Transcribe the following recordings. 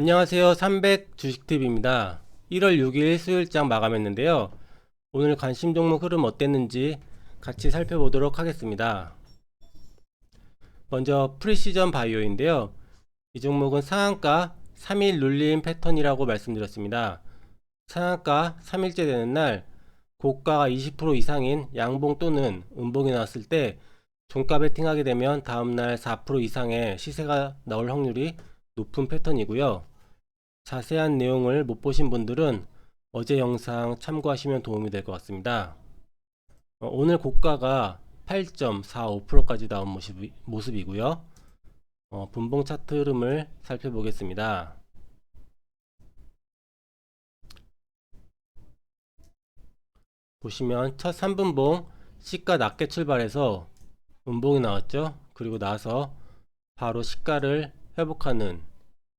안녕하세요. 300 주식팁입니다. 1월 6일 수요일장 마감했는데요. 오늘 관심 종목 흐름 어땠는지 같이 살펴보도록 하겠습니다. 먼저 프리시전 바이오인데요. 이 종목은 상한가 3일 눌림 패턴이라고 말씀드렸습니다. 상한가 3일째 되는 날 고가가 20% 이상인 양봉 또는 음봉이 나왔을 때 종가 베팅하게 되면 다음날 4% 이상의 시세가 나올 확률이 높은 패턴이고요. 자세한 내용을 못 보신 분들은 어제 영상 참고하시면 도움이 될 것 같습니다. 어, 오늘 고가가 8.45%까지 나온 모습이, 모습이고요. 어, 분봉 차트 흐름을 살펴보겠습니다. 보시면 첫 3분봉 시가 낮게 출발해서 음봉이 나왔죠. 그리고 나서 바로 시가를 회복하는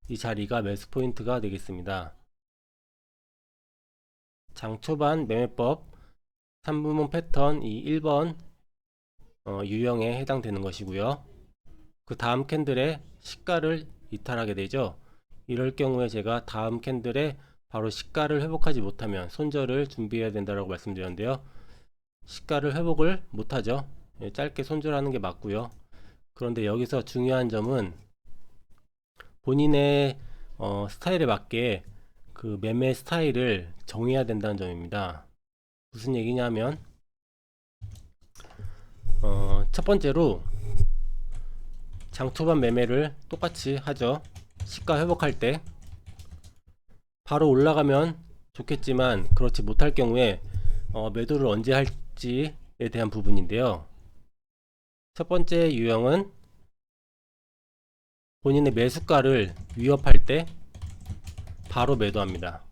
이 자리가 매수 포인트가 되겠습니다. 장 초반 매매법 3분봉 패턴 이 1번 어, 유형에 해당되는 것이고요. 그 다음 캔들에 시가를 이탈하게 되죠. 이럴 경우에 제가 다음 캔들에 바로 시가를 회복하지 못하면 손절을 준비해야 된다고 말씀드렸는데요. 시가를 회복을 못하죠. 예, 짧게 손절하는 게 맞고요. 그런데 여기서 중요한 점은 본인의 어, 스타일에 맞게 그 매매 스타일을 정해야 된다는 점입니다. 무슨 얘기냐면 어, 첫 번째로 장초반 매매를 똑같이 하죠. 시가 회복할 때 바로 올라가면 좋겠지만 그렇지 못할 경우에 어, 매도를 언제 할지에 대한 부분인데요. 첫 번째 유형은 본인의 매수가를 위협할 때 바로 매도합니다.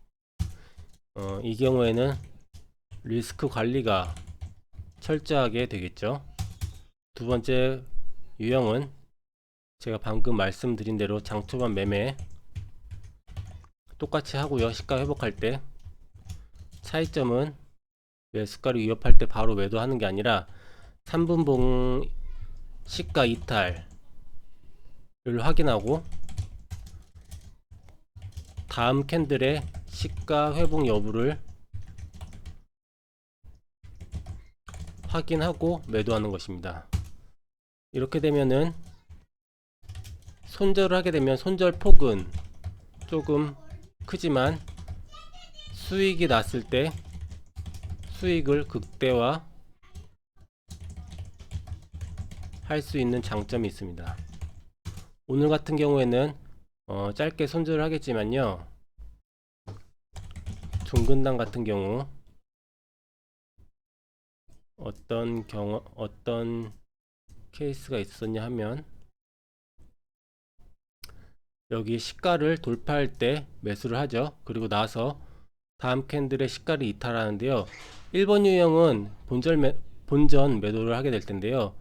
어, 이 경우에는 리스크 관리가 철저하게 되겠죠. 두 번째 유형은 제가 방금 말씀드린 대로 장초반 매매 똑같이 하고요. 시가 회복할 때 차이점은 매수가를 위협할 때 바로 매도하는 게 아니라 3분봉 시가 이탈 를 확인하고 다음 캔들의 시가 회복 여부를 확인하고 매도하는 것입니다. 이렇게 되면은 손절을 하게 되면 손절 폭은 조금 크지만 수익이 났을 때 수익을 극대화 할 수 있는 장점이 있습니다. 오늘 같은 경우에는 어, 짧게 손절을 하겠지만요. 중근당 같은 경우 어떤 경우 어떤 케이스가 있었냐 하면 여기 시가를 돌파할 때 매수를 하죠. 그리고 나서 다음 캔들의 시가를 이탈하는데요. 1번 유형은 본전, 매, 본전 매도를 하게 될 텐데요.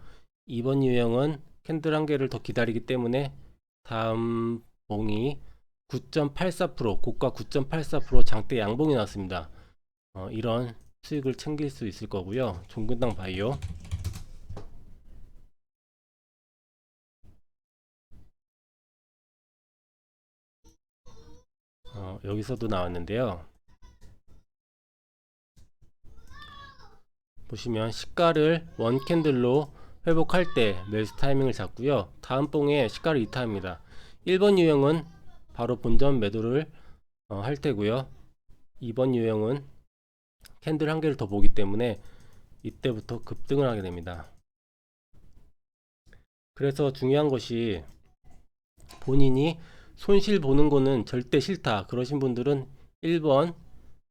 2번 유형은 캔들 한 개를 더 기다리기 때문에 다음 봉이 9.84% 고가 9.84% 장대 양봉이 나왔습니다. 어, 이런 수익을 챙길 수 있을 거고요. 종근당 바이오 어, 여기서도 나왔는데요. 보시면 시가를 원 캔들로 회복할 때 매수 타이밍을 잡고요. 다음 봉에 시가를 이탈합니다. 1번 유형은 바로 본전 매도를 어, 할 테고요. 2번 유형은 캔들 한 개를 더 보기 때문에 이때부터 급등을 하게 됩니다. 그래서 중요한 것이 본인이 손실 보는 거는 절대 싫다. 그러신 분들은 1번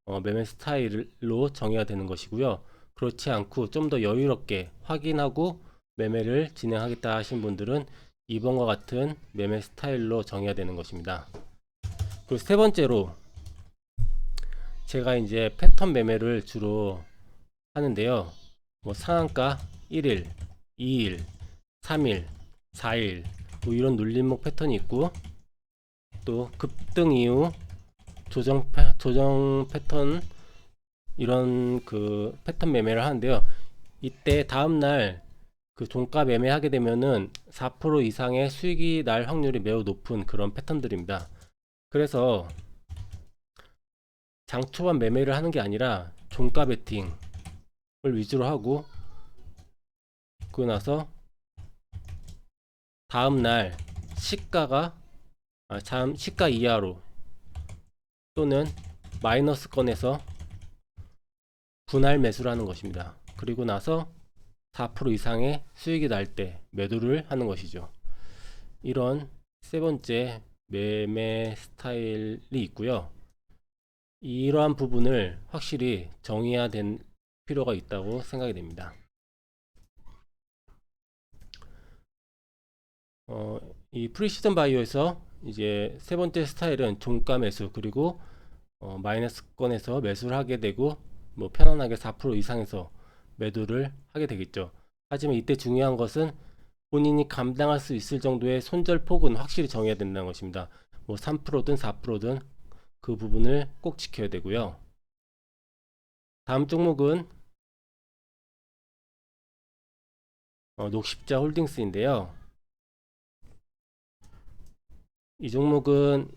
어, 매매 스타일로 정해야 되는 것이고요. 그렇지 않고 좀 더 여유롭게 확인하고 매매를 진행하겠다 하신 분들은 2번과 같은 매매 스타일로 정해야 되는 것입니다. 그리고 세 번째로 제가 이제 패턴 매매를 주로 하는데요. 뭐 상한가 1일, 2일, 3일, 4일 뭐 이런 눌림목 패턴이 있고 또 급등 이후 조정 패, 조정 패턴 이런 그 패턴 매매를 하는데요. 이때 다음 날 그 종가 매매하게 되면은 4% 이상의 수익이 날 확률이 매우 높은 그런 패턴들입니다. 그래서 장 초반 매매를 하는 게 아니라 종가 베팅을 위주로 하고 그러고 나서 다음 날 시가가 아, 참 시가 이하로 또는 마이너스권에서 분할 매수를 하는 것입니다. 그리고 나서 4% 이상의 수익이 날 때 매도를 하는 것이죠. 이런 세 번째 매매 스타일이 있고요. 이러한 부분을 확실히 정해야 될 필요가 있다고 생각이 됩니다. 어, 이 프리시즌 바이오에서 이제 세 번째 스타일은 종가 매수 그리고 어, 마이너스권에서 매수를 하게 되고 뭐 편안하게 4% 이상에서 매도를 하게 되겠죠. 하지만 이때 중요한 것은 본인이 감당할 수 있을 정도의 손절 폭은 확실히 정해야 된다는 것입니다. 뭐 3%든 4%든 그 부분을 꼭 지켜야 되고요. 다음 종목은 어, 녹십자 홀딩스인데요. 이 종목은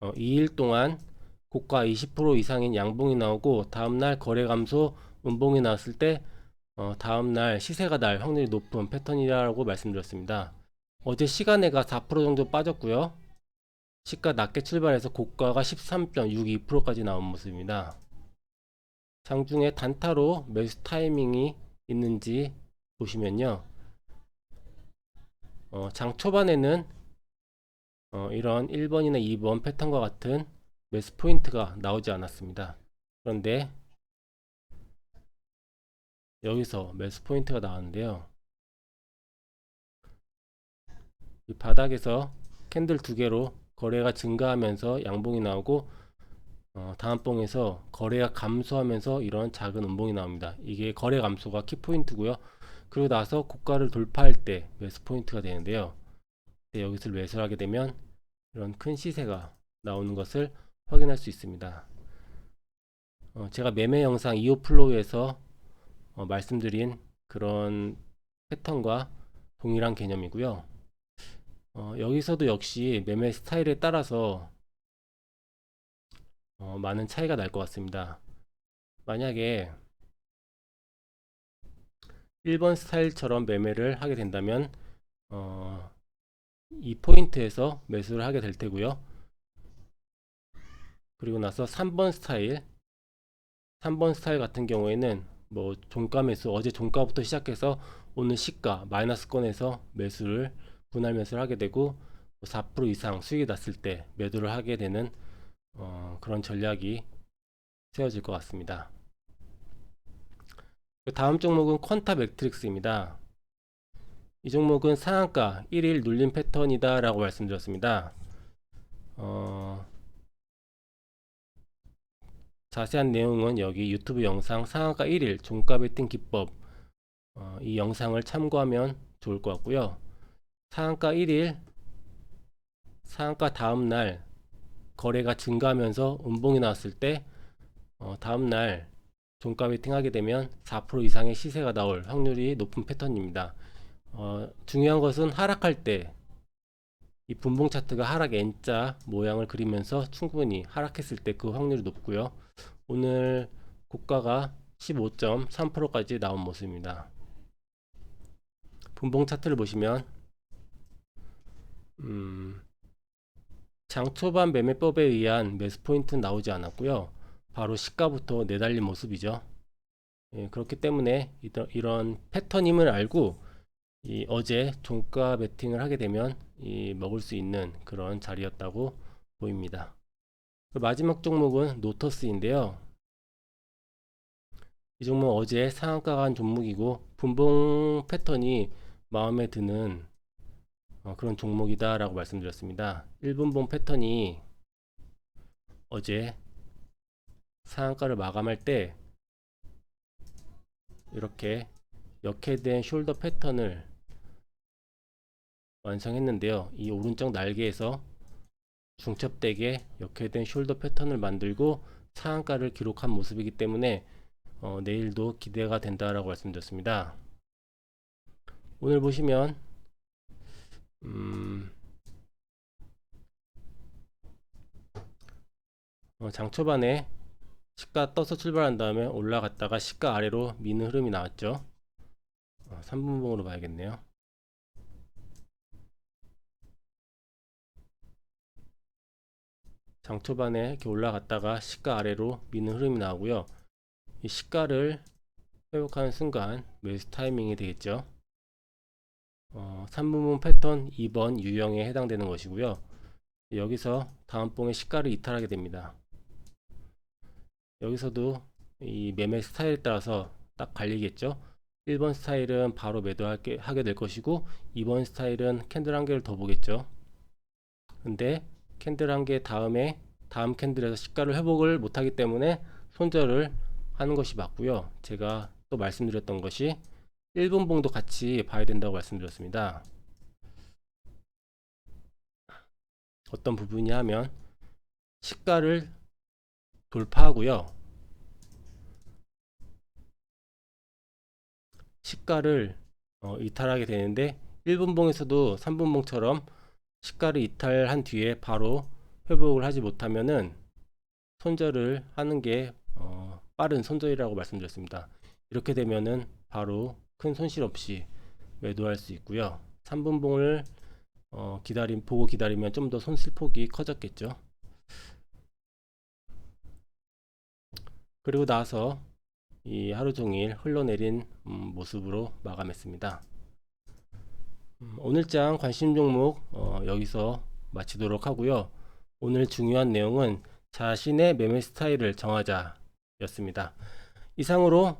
어, 2일 동안 고가 20% 이상인 양봉이 나오고 다음날 거래 감소 음봉이 나왔을 때 어, 다음날 시세가 날 확률이 높은 패턴이라고 말씀드렸습니다. 어제 시간에가 4% 정도 빠졌고요. 시가 낮게 출발해서 고가가 13.62%까지 나온 모습입니다. 장중에 단타로 매수 타이밍이 있는지 보시면요. 어, 장 초반에는 어, 이런 1번이나 2번 패턴과 같은 매수 포인트가 나오지 않았습니다. 그런데 여기서 매수 포인트가 나왔는데요. 이 바닥에서 캔들 두 개로 거래가 증가하면서 양봉이 나오고 어, 다음 봉에서 거래가 감소하면서 이런 작은 음봉이 나옵니다. 이게 거래 감소가 키포인트고요. 그리고 나서 고가를 돌파할 때 매수 포인트가 되는데요. 네, 여기서 매수를 하게 되면 이런 큰 시세가 나오는 것을 확인할 수 있습니다. 어, 제가 매매 영상 2호 플로우에서 어, 말씀드린 그런 패턴과 동일한 개념이고요. 어, 여기서도 역시 매매 스타일에 따라서 어, 많은 차이가 날 것 같습니다. 만약에 1번 스타일처럼 매매를 하게 된다면 어, 이 포인트에서 매수를 하게 될 테고요. 그리고 나서 3번 스타일 3번 스타일 같은 경우에는 뭐 종가 매수 어제 종가부터 시작해서 오늘 시가 마이너스권에서 매수를 분할 매수를 하게 되고 4% 이상 수익이 났을 때 매도를 하게 되는 어, 그런 전략이 세워질 것 같습니다. 그 다음 종목은 퀀타 매트릭스입니다. 이 종목은 상한가 1일 눌림 패턴이다 라고 말씀드렸습니다. 어, 자세한 내용은 여기 유튜브 영상 상한가 1일 종가 베팅 기법 어, 이 영상을 참고하면 좋을 것 같고요. 상한가 1일 상한가 다음 날 거래가 증가하면서 음봉이 나왔을 때 어, 다음 날 종가 베팅 하게 되면 4% 이상의 시세가 나올 확률이 높은 패턴입니다. 어, 중요한 것은 하락할 때 이 분봉 차트가 하락 N자 모양을 그리면서 충분히 하락했을 때 그 확률이 높고요. 오늘 고가가 15.3%까지 나온 모습입니다. 분봉 차트를 보시면 음, 장 초반 매매법에 의한 매수 포인트는 나오지 않았고요. 바로 시가부터 내달린 모습이죠. 예, 그렇기 때문에 이런 패턴임을 알고 이 어제 종가 베팅을 하게 되면 이 먹을 수 있는 그런 자리였다고 보입니다. 그 마지막 종목은 노터스인데요. 이 종목 어제 상한가 간 종목이고 분봉 패턴이 마음에 드는 어, 그런 종목이다 라고 말씀드렸습니다 1분봉 패턴이 어제 상한가를 마감할 때 이렇게 역해된 숄더 패턴을 완성했는데요. 이 오른쪽 날개에서 중첩되게 역회된 숄더 패턴을 만들고 상한가를 기록한 모습이기 때문에 어, 내일도 기대가 된다라고 말씀드렸습니다. 오늘 보시면 음, 어, 장 초반에 시가 떠서 출발한 다음에 올라갔다가 시가 아래로 미는 흐름이 나왔죠. 어, 3분봉으로 봐야겠네요. 장 초반에 이렇게 올라갔다가 시가 아래로 미는 흐름이 나오고요. 이 시가를 회복하는 순간 매수 타이밍이 되겠죠. 어, 3분봉 패턴 2번 유형에 해당되는 것이고요. 여기서 다음 봉의 시가를 이탈하게 됩니다. 여기서도 이 매매 스타일에 따라서 딱 갈리겠죠. 1번 스타일은 바로 매도하게 하게 될 것이고 2번 스타일은 캔들 한 개를 더 보겠죠. 근데 캔들 한 개 다음에 다음 캔들에서 시가를 회복을 못하기 때문에 손절을 하는 것이 맞고요. 제가 또 말씀드렸던 것이 1분 봉도 같이 봐야 된다고 말씀드렸습니다. 어떤 부분이 하면 시가를 돌파하고요. 시가를 어, 이탈하게 되는데 1분봉에서도 3분봉처럼 시가를 이탈한 뒤에 바로 회복을 하지 못하면은 손절을 하는 게 어, 빠른 손절이라고 말씀드렸습니다. 이렇게 되면은 바로 큰 손실 없이 매도할 수 있고요. 3분봉을 어, 기다림 보고 기다리면 좀 더 손실 폭이 커졌겠죠. 그리고 나서 이 하루 종일 흘러내린 음, 모습으로 마감했습니다. 음, 오늘장 관심 종목 어, 여기서 마치도록 하고요. 오늘 중요한 내용은 자신의 매매 스타일을 정하자 였습니다. 이상으로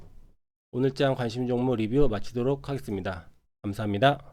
오늘장 관심 종목 리뷰 마치도록 하겠습니다. 감사합니다.